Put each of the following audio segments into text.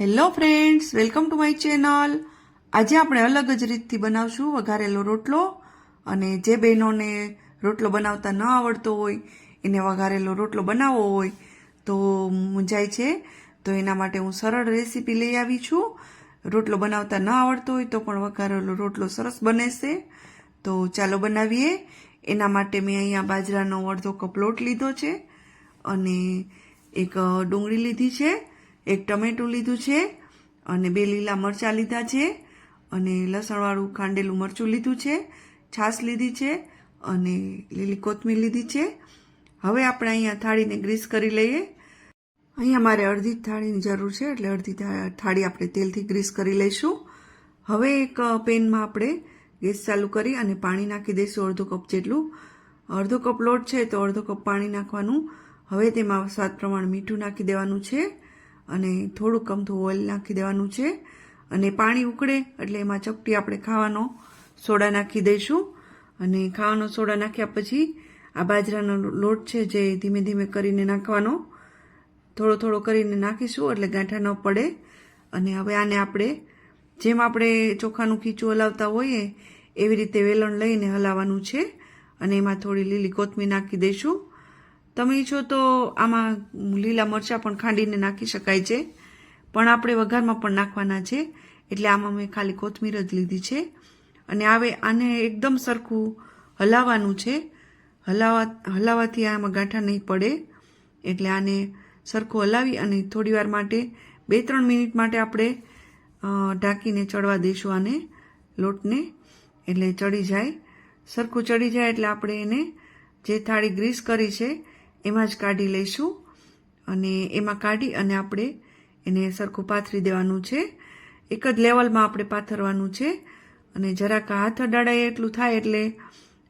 Hello friends welcome to my channel આજે આપણે અલગ જ રીતથી બનાવશું વઘારેલો રોટલો અને જે બહેનોને રોટલો બનાવતા ન આવડતો હોય, એને વઘારેલો રોટલો બનાવવો હોય, તો મૂંઝાય છે. તો એના માટે હું સરળ રેસીપી લઈ આવી છું. રોટલો બનાવતા ન આવડતો હોય તો પણ વઘારેલો રોટલો સરસ બને છે. તો ચાલો બનાવીએ. એના માટે મેં અહીંયા બાજરાનો અડધો કપ લોટ લીધો છે અને એક ડુંગળી લીધી છે. એક ટમેટું લીધું છે અને બે લીલા મરચાં લીધા છે અને લસણવાળું ખાંડેલું મરચું લીધું છે, છાશ લીધી છે અને લીલી કોથમીર લીધી છે. હવે આપણે અહીંયા થાળીને ગ્રીસ કરી લઈએ. અહીંયા મારે અડધી થાળીની જરૂર છે, એટલે અડધી થાળી આપણે તેલથી ગ્રીસ કરી લઈશું. હવે એક પેનમાં આપણે ગેસ ચાલુ કરી અને પાણી નાખી દઈશું અડધો કપ જેટલું. અડધો કપ લોટ છે તો અડધો કપ પાણી નાખવાનું. હવે તેમાં સ્વાદ પ્રમાણે મીઠું નાખી દેવાનું છે. અને થોડુંક અમથું ઓઇલ નાખી દેવાનું છે. અને પાણી ઉકળે એટલે એમાં ચપટી આપણે ખાવાનો સોડા નાખી દઈશું. અને ખાવાનો સોડા નાખ્યા પછી આ બાજરાનો લોટ છે જે ધીમે ધીમે કરીને નાખવાનો. થોડો થોડો કરીને નાખીશું એટલે ગાંઠા ન પડે. અને હવે આને આપણે જેમ આપણે ચોખાનું ખીચું હલાવતા હોઈએ એવી રીતે વેલણ લઈને હલાવવાનું છે. અને એમાં થોડી લીલી કોથમીર નાખી દઈશું. તમે ઈચ્છો તો આમાં લીલા મરચાં પણ ખાંડીને નાખી શકાય છે. પણ આપણે વઘારમાં પણ નાખવાના છે. એટલે આમાં મેં ખાલી કોથમીર જ લીધી છે. અને હવે આને એકદમ સરખું હલાવવાનું છે. હલાવા હલાવવાથી આમાં ગાંઠા નહીં પડે. એટલે આને સરખું હલાવી અને થોડીવાર માટે બે, ત્રણ મિનિટ માટે આપણે ઢાંકીને ચડવા દઈશું આને લોટને. એટલે ચડી જાય. સરખું ચડી જાય એટલે આપણે એને જે થાળી ગ્રીસ કરી છે એમાં જ કાઢી લઈશું. અને એમાં કાઢી અને આપણે એને સરખું પાથરી દેવાનું છે. એક જ લેવલમાં આપણે પાથરવાનું છે. અને જરાક હાથ અડાડાય એટલું થાય એટલે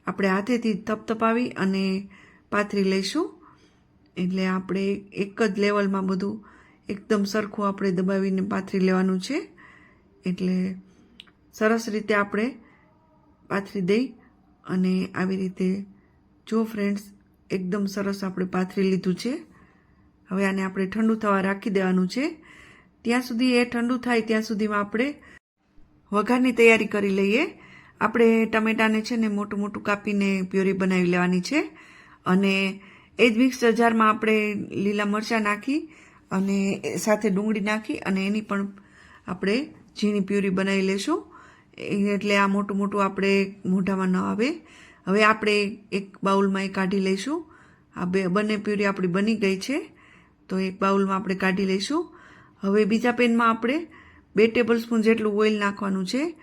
આપણે હાથેથી તપતપાવી અને પાથરી લઈશું. એટલે આપણે એક જ લેવલમાં બધું એકદમ સરખું આપણે દબાવીને પાથરી લેવાનું છે. એટલે સરસ રીતે આપણે પાથરી દઈ અને આવી રીતે જો ફ્રેન્ડ્સ એકદમ સરસ આપણે પાથરી લીધું છે. હવે આને આપણે ઠંડુ થવા રાખી દેવાનું છે. ત્યાં સુધી એ ઠંડુ થાય ત્યાં સુધીમાં આપણે વઘારની તૈયારી કરી લઈએ. આપણે ટમેટાને છે ને મોટું મોટું કાપીને પ્યોરી બનાવી લેવાની છે. અને એ જ મિક્સર જારમાં આપણે લીલા મરચાં નાખી અને સાથે ડુંગળી નાખી અને એની પણ આપણે ઝીણી પ્યુરી બનાવી લેશું. એટલે આ મોટું મોટું આપણે મોઢામાં ન આવે. હવે આપણે એક બાઉલમાં એ કાઢી લઈશું. આ બે, બંને પ્યુરી આપણી બની ગઈ છે. તો એક બાઉલમાં આપણે કાઢી લઈશું. હવે બીજા પેનમાં આપણે બે ટેબલ સ્પૂન જેટલું ઓઇલ નાખવાનું છે.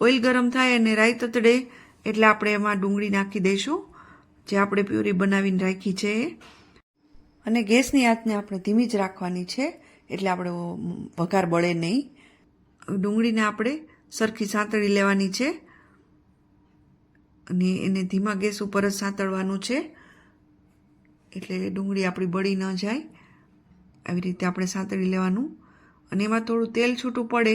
ઓઇલ ગરમ થાય અને રાઈ તતડે એટલે આપણે એમાં ડુંગળી નાખી દઈશું, જે આપણે પ્યુરી બનાવીને રાખી છે. અને ગેસની આંચને આપણે ધીમી જ રાખવાની છે, એટલે આપણે વઘાર બળે નહીં. ડુંગળીને આપણે સરખી સાંતળી લેવાની છે. અને એને ધીમા ગેસ ઉપર જ સાંતળવાનું છે. એટલે ડુંગળી આપણી બળી ન જાય. આવી રીતે આપણે સાંતળી લેવાનું. અને એમાં થોડું તેલ છૂટું પડે,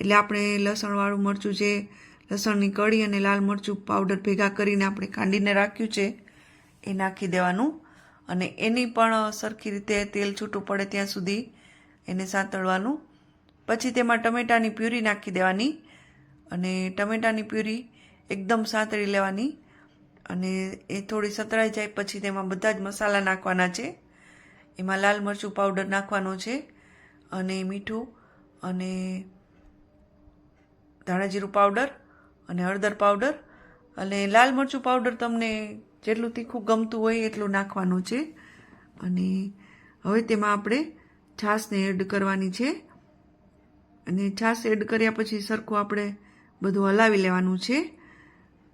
એટલે આપણે લસણવાળું મરચું જે લસણની કળી અને લાલ મરચું પાવડર ભેગા કરીને આપણે કાંડીને રાખ્યું છે, એ નાખી દેવાનું. અને એની પણ સરખી રીતે તેલ છૂટું પડે ત્યાં સુધી એને સાંતળવાનું. પછી તેમાં ટમેટાની પ્યુરી નાખી દેવાની. અને ટમેટાની પ્યુરી એકદમ સાંતળી લેવાની અને એ થોડી સતળાઈ જાય પછી તેમાં બધા જ મસાલા નાખવાના છે. એમાં લાલ મરચું પાવડર નાખવાનો છે અને મીઠું અને ધાણાજીરું પાવડર અને હળદર પાવડર અને લાલ મરચું પાવડર તમને જેટલું તીખું ગમતું હોય એટલું નાખવાનું છે. અને હવે તેમાં આપણે છાશને એડ કરવાની છે. અને છાશ એડ કર્યા પછી સરખું આપણે બધું હલાવી લેવાનું છે.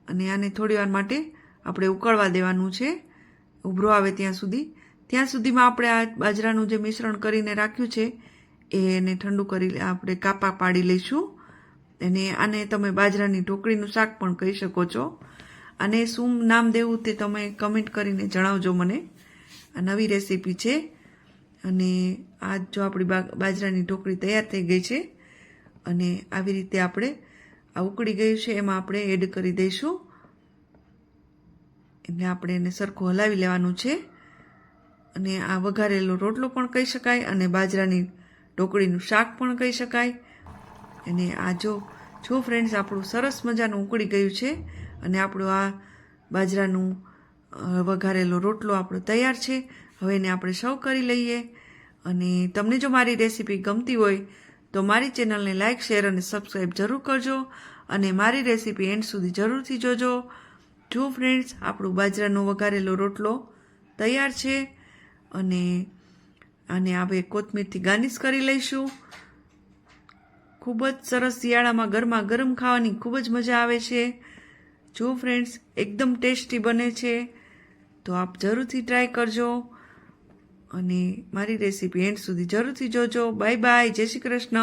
અને આને થોડી વાર માટે આપણે ઉકળવા દેવાનું છે. ઉભરો આવે ત્યાં સુધી. ત્યાં સુધીમાં આપણે આ બાજરાનું જે મિશ્રણ કરીને રાખ્યું છે એને ઠંડુ કરી આપણે કાપા પાડી લઈશું. અને આને તમે બાજરાની ઢોકળીનું શાક પણ કહી શકો છો. અને શું નામ દેવું તે તમે કમેન્ટ કરીને જણાવજો મને. આ નવી રેસીપી છે. અને આ જો આપણી બાજરાની ઢોકળી તૈયાર થઈ ગઈ છે, અને આવી રીતે આપણે આ ઉકળી ગયું છે, એમાં આપણે એડ કરી દઈશું. એટલે આપણે એને સરખું હલાવી લેવાનું છે. અને આ વઘારેલો રોટલો પણ કહી શકાય અને બાજરાની ઢોકળીનું શાક પણ કહી શકાય. અને આ જો જો ફ્રેન્ડ્સ આપણું સરસ મજાનું ઉકળી ગયું છે અને આપણું આ બાજરાનું વઘારેલો રોટલો આપણો તૈયાર છે, હવે એને આપણે સર્વ કરી લઈએ. અને તમને જો મારી રેસીપી ગમતી હોય તો મારી ચેનલને લાઇક શેર અને સબસ્ક્રાઈબ જરૂર કરજો અને મારી રેસીપી એન્ડ સુધી જરૂરથી જોજો. જો ફ્રેન્ડ્સ, આપણું બાજરાનો વઘારેલો રોટલો તૈયાર છે અને અને હવે કોથમીરથી ગાર્નિશ કરી લઈશું. ખૂબ જ સરસ શિયાળામાં ગરમા ગરમ ખાવાની ખૂબ જ મજા આવે છે. જો ફ્રેન્ડ્સ, એકદમ ટેસ્ટી બને છે, તો આપ જરૂરથી ટ્રાય કરજો. અને મારી રેસીપી એન્ડ સુધી જરૂરથી જોજો. Bye bye. જય શ્રી કૃષ્ણ.